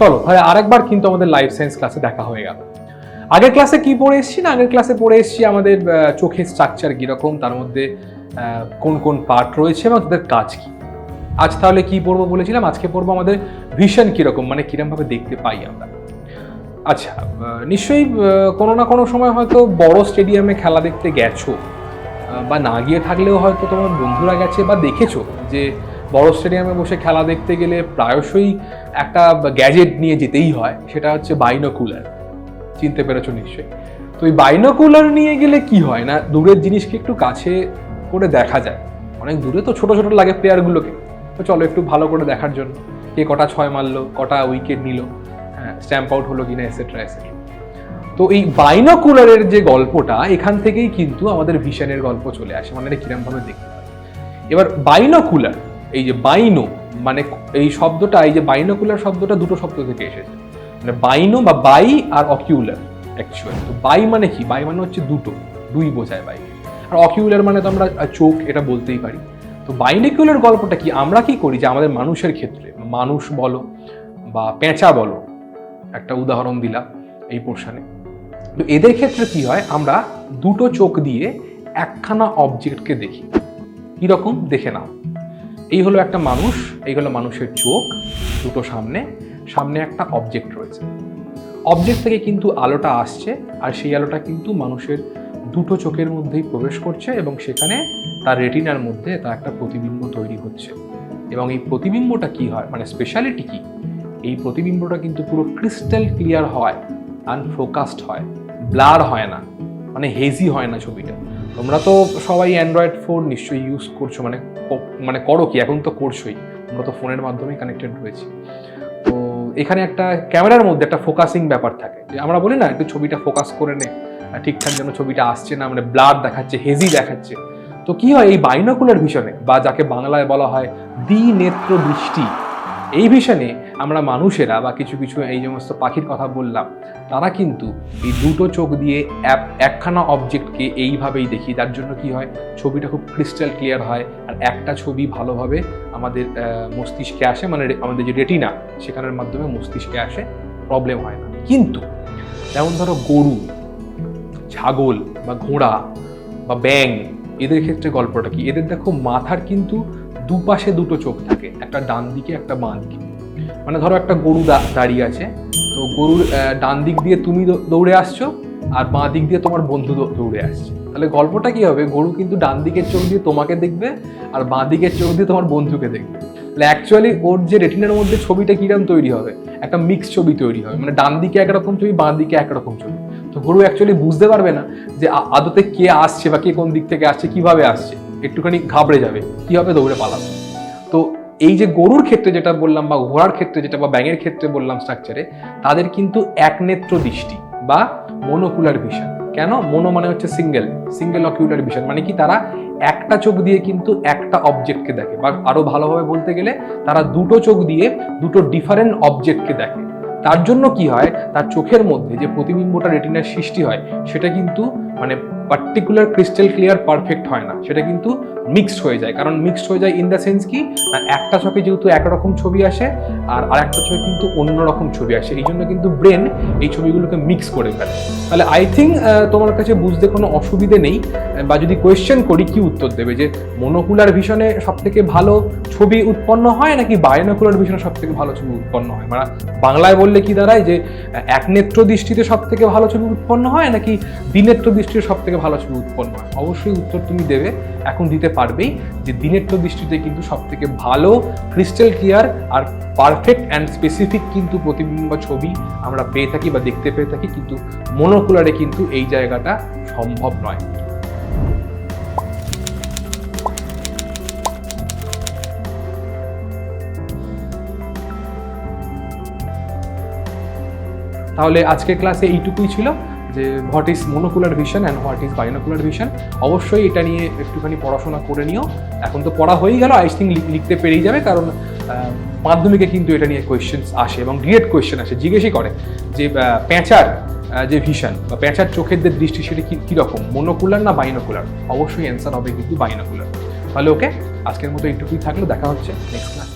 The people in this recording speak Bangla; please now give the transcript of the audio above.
চলো তাহলে আরেকবার কিন্তু আমাদের লাইফ সায়েন্স ক্লাসে দেখা হয়ে গেল। আগের ক্লাসে কি পড়ে এসেছি না? আগের ক্লাসে পড়ে এসেছি আমাদের চোখের স্ট্রাকচার কীরকম, তার মধ্যে কোন কোন পার্ট রয়েছে এবং তাদের কাজ কী। আজ তাহলে কি পড়ব বলেছিলাম? আজকে পড়ব আমাদের ভিশন কীরকম মানে কীরকমভাবে দেখতে পাই আমরা। আচ্ছা নিশ্চয়ই কোনো না কোনো সময় হয়তো বড় স্টেডিয়ামে খেলা দেখতে গেছো বা না গিয়ে থাকলেও হয়তো তোমার বন্ধুরা গেছে বা দেখেছ যে বড় স্টেডিয়ামে বসে খেলা দেখতে গেলে প্রায়শই একটা গ্যাজেট নিয়ে যেতেই হয়, সেটা হচ্ছে বাইনোকুলার। চিনতে পেরেছ নিশ্চয়ই। তো এই বাইনোকুলার নিয়ে গেলে কি হয় না, দূরের জিনিসকে একটু কাছে করে দেখা যায়। অনেক দূরে তো ছোট ছোট লাগে প্লেয়ারগুলোকে। তো চলো একটু ভালো করে দেখার জন্য। কে কটা ছয় মারলো, কটা উইকেট নিল হ্যাঁ স্ট্যাম্প আউট হলো কিনা এসেট্রা এসেট্রা তো এই বাইনোকুলারের যে গল্পটা, এখান থেকেই কিন্তু আমাদের ভিশনের গল্প চলে আসে। মানে কিরমভাবে দেখতে পাই এবার বাইনোকুলার এই যে বাইনো মানে এই শব্দটা, এই যে বাইনোকুলার শব্দটা দুটো শব্দ থেকে এসেছে। মানে বাইনো বা বাই আর অকিউলার অ্যাকচুয়ালি তো বাই মানে কি? বাই মানে হচ্ছে দুটো, দুই বোঝায় বাই। আর অকিউলার মানে তো আমরা চোখ, এটা বলতেই পারি। তো বাইনিকুলার গল্পটা কি? আমরা কি করি যে আমাদের মানুষের ক্ষেত্রে, মানুষ বলো বা পেঁচা বলো, একটা উদাহরণ দিলাম এই পোর্শনে তো এদের ক্ষেত্রে কি হয়? আমরা দুটো চোখ দিয়ে একখানা অবজেক্টকে দেখি। কীরকম? দেখে নাও। এই হলো একটা মানুষ, এই হলো মানুষের চোখ, দুটো সামনে সামনে একটা অবজেক্ট রয়েছে। অবজেক্ট থেকে কিন্তু আলোটা আসছে, আর সেই আলোটা কিন্তু মানুষের দুটো চোখের মধ্যেই প্রবেশ করছে এবং সেখানে তার রেটিনার মধ্যে তার একটা প্রতিবিম্ব তৈরি হচ্ছে। এবং এই প্রতিবিম্বটা কি হয়? মানে স্পেশালিটি কি? এই প্রতিবিম্বটা কিন্তু পুরো ক্রিস্টাল ক্লিয়ার হয় আনফোকাসড হয় ব্লার হয় না মানে হেজি হয় না ছবিটা। তোমরা তো সবাই অ্যান্ড্রয়েড ফোন নিশ্চয়ই ইউজ করছ মানে মানে করো কি? এখন তো করছোই। আমরা তো ফোনের মাধ্যমেই কানেক্টেড রয়েছি। তো এখানে একটা ক্যামেরার মধ্যে একটা ফোকাসিং ব্যাপার থাকে। যে আমরা বলি না, একটু ছবিটা ফোকাস করে নে ঠিকঠাক যেন ছবিটা আসছে না মানে ব্লার দেখাচ্ছে হেজি দেখাচ্ছে। তো কি হয়, এই বাইনোকুলার ভিশনে বা যাকে বাংলায় বলা হয় দ্বিনেত্র দৃষ্টি এই ভিশনে আমরা মানুষেরা বা কিছু কিছু এই সমস্ত পাখির কথা বললাম, তারা কিন্তু এই দুটো চোখ দিয়ে এক- একখানা অবজেক্টকে এইভাবেই দেখি। যার জন্য কি হয়? ছবিটা খুব ক্রিস্টাল ক্লিয়ার হয় আর একটা ছবি ভালোভাবে আমাদের মস্তিষ্কে আসে মানে আমাদের যে রেটিনা সেখানের মাধ্যমে মস্তিষ্কে আসে প্রবলেম হয় না। কিন্তু যেমন ধরো গরু, ছাগল বা ঘোড়া বা ব্যাং এদের ক্ষেত্রে গল্পটা কি? এদের দেখো মাথার কিন্তু দুপাশে দুটো চোখ থাকে, একটা ডান দিকে, একটা বাঁ দিকে। মানে ধরো একটা গরু দাঁড়িয়ে আছে, তো গরুর ডান দিক দিয়ে তুমি দৌড়ে আসছো আর বাঁ দিক দিয়ে তোমার বন্ধু দৌড়ে আসছে। তাহলে গল্পটা কি হবে? গরু কিন্তু ডান দিকের চোখ দিয়ে তোমাকে দেখবে আর বাঁ দিকের চোখ দিয়ে তোমার বন্ধুকে দেখবে। তাহলে অ্যাকচুয়ালি ওর যে রেটিনার মধ্যে ছবিটা কিরম তৈরি হবে? একটা মিক্স ছবি তৈরি হবে। মানে ডান দিকে একরকম ছবি, বাঁ দিকে একরকম ছবি। তো গরু অ্যাকচুয়ালি বুঝতে পারবে না যে আদতে কে আসছে বা কে কোন দিক থেকে আসছে, কীভাবে আসছে। একটুখানি ঘাবড়ে যাবে কীভাবে দৌড়ে পালাবে। তো এই যে গরুর ক্ষেত্রে যেটা বললাম বা ঘোড়ার ক্ষেত্রে যেটা বা ব্যাঙের ক্ষেত্রে বললাম স্ট্রাকচারে তাদের কিন্তু একনেত্র দৃষ্টি বা মনোকুলার ভিশন কেন? মনো মানে হচ্ছে সিঙ্গেল সিঙ্গেল অকিউলার ভিশন মানে কি? তারা একটা চোখ দিয়ে কিন্তু একটা অবজেক্টকে দেখে বা আরও ভালোভাবে বলতে গেলে, তারা দুটো চোখ দিয়ে দুটো ডিফারেন্ট অবজেক্টকে দেখে। তার জন্য কি হয়? তার চোখের মধ্যে যে প্রতিবিম্বটা রেটিনার সৃষ্টি হয়, সেটা কিন্তু মানে পার্টিকুলার ক্রিস্টাল ক্লিয়ার পারফেক্ট হয় না। সেটা কিন্তু মিক্সড হয়ে যায়। কারণ মিক্সড হয়ে যায় ইন দ্য সেন্স কি, না, একটা চোখে যেহেতু একরকম ছবি আসে, আর আরেকটা চোখে কিন্তু অন্যরকম ছবি আসে। এই জন্য কিন্তু ব্রেন এই ছবিগুলোকে মিক্স করে ফেলে। তাহলে আই থিঙ্ক তোমার কাছে বুঝতে কোনো অসুবিধে নেই, বা যদি কোয়েশ্চেন করি, কি উত্তর দেবে? যে মনোকুলার ভিশনে সব থেকে ভালো ছবি উৎপন্ন হয়, নাকি বায়োনোকুলার ভিশনে সব থেকে ভালো ছবি উৎপন্ন হয়? মানে বাংলায় বললে কি দাঁড়ায় যে এক নেত্র দৃষ্টিতে সব থেকে ভালো ছবি উৎপন্ন হয়, নাকি দ্বিনেত্র দৃষ্টিতে সব থেকে ভালো ছবি উৎপন্ন হয়। অবশ্যই উত্তর তুমি দেবে, এখন দিতে পারবেই যে দ্বিনেত্র দৃষ্টিতে কিন্তু সব থেকে ভালো ক্রিস্টাল ক্লিয়ার আর পারফেক্ট অ্যান্ড স্পেসিফিক কিন্তু প্রতিবিম্ব ছবি আমরা পেয়ে থাকি বা দেখতে পেয়ে থাকি, কিন্তু মনোকুলারে কিন্তু এই জায়গাটা সম্ভব নয়। তাহলে আজকের ক্লাসে এইটুকুই ছিল। যে what is monocular vision and what is binocular vision অবশ্যই এটা নিয়ে একটুখানি পড়াশোনা করে নিও। এখন তো পড়া হয়েই গেল আই থিঙ্ক লিখতে পেরেই যাবে, কারণ মাধ্যমিকে কিন্তু এটা নিয়ে কোয়েশ্চেন্স আসে এবং ডিরেক্ট কোয়েশ্চেন আসে। জিজ্ঞেসই করে যে প্যাঁচার যে ভিশন বা প্যাঁচার চোখের যে দৃষ্টি সেটা কি কীরকম মনোকুলার না বাইনোকুলার অবশ্যই অ্যান্সার হবে কিন্তু বাইনোকুলার তাহলে ওকে, আজকের মতো এইটুকুই থাকল, দেখা হচ্ছে নেক্সট ক্লাস